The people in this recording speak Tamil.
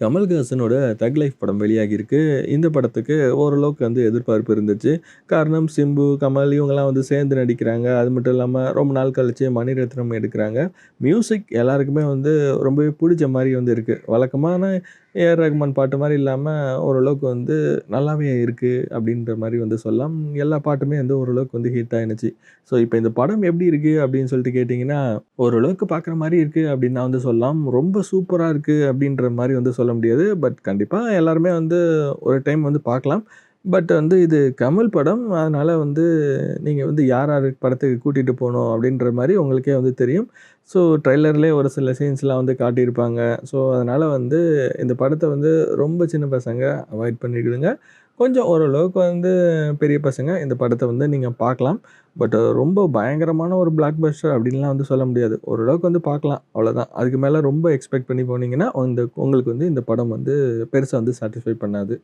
கமல்ஹாசனோட தக் லைஃப் படம் வெளியாகியிருக்கு. இந்த படத்துக்கு ஓரளவுக்கு வந்து எதிர்பார்ப்பு இருந்துச்சு. காரணம் சிம்பு, கமல் இவங்கெல்லாம் வந்து சேர்ந்து நடிக்கிறாங்க. அது மட்டும் இல்லாமல் ரொம்ப நாள் கழிச்சு மணிரத்னம் எடுக்கிறாங்க மியூசிக் எல்லாருக்குமே வந்து ரொம்பவே பிடிச்ச மாதிரி வந்து இருக்குது வழக்கமான ஏ.ஆர். ரகுமான் பாட்டு மாதிரி இல்லாமல் ஓரளவுக்கு வந்து நல்லாவே இருக்குது அப்படின்ற மாதிரி வந்து சொல்லலாம். எல்லா பாட்டுமே வந்து ஓரளவுக்கு வந்து ஹிட் ஆயிடுச்சு ஸோ இப்போ இந்த படம் எப்படி இருக்குது அப்படின்னு சொல்லிட்டு கேட்டிங்கன்னா ஓரளவுக்கு பார்க்குற மாதிரி இருக்குது அப்படின்னு நான் வந்து சொல்லலாம். ரொம்ப சூப்பராக இருக்குது அப்படின்ற மாதிரி வந்து சொல்ல முடியாது. பட் கண்டிப்பா எல்லாருமே வந்து ஒரு டைம் வந்து பார்க்கலாம். பட் வந்து இது கமல் படம். அதனால வந்து நீங்க வந்து யார் யார் படத்துக்கு கூட்டிட்டு போணும் அப்படின்ற மாரி உங்களுக்கே வந்து தெரியும். ஸோ ட்ரெய்லர்லயே ஒரு சில சீன்ஸ்லாம் வந்து காட்டியிருப்பாங்க. ஸோ அதனால வந்து இந்த படத்த வந்து ரொம்ப சின்ன பசங்க அவாய்ட் பண்ணிடுங்க. கொஞ்சம் ஓரளவுக்கு வந்து பெரிய பசங்க இந்த படத்த வந்து நீங்க பார்க்கலாம். பட் ரொம்ப பயங்கரமான ஒரு பிளாக் பஸ்டர் அப்படின்லாம் வந்து சொல்ல முடியாது. ஓரளவுக்கு வந்து பார்க்கலாம். அவ்வளோதான். அதுக்கு மேல ரொம்ப எக்ஸ்பெக்ட் பண்ணி போனீங்கன்னா, இந்த உங்களுக்கு வந்து இந்த படம் வந்து பெருசா வந்து சாட்டிஸ்ஃபை பண்ணாது.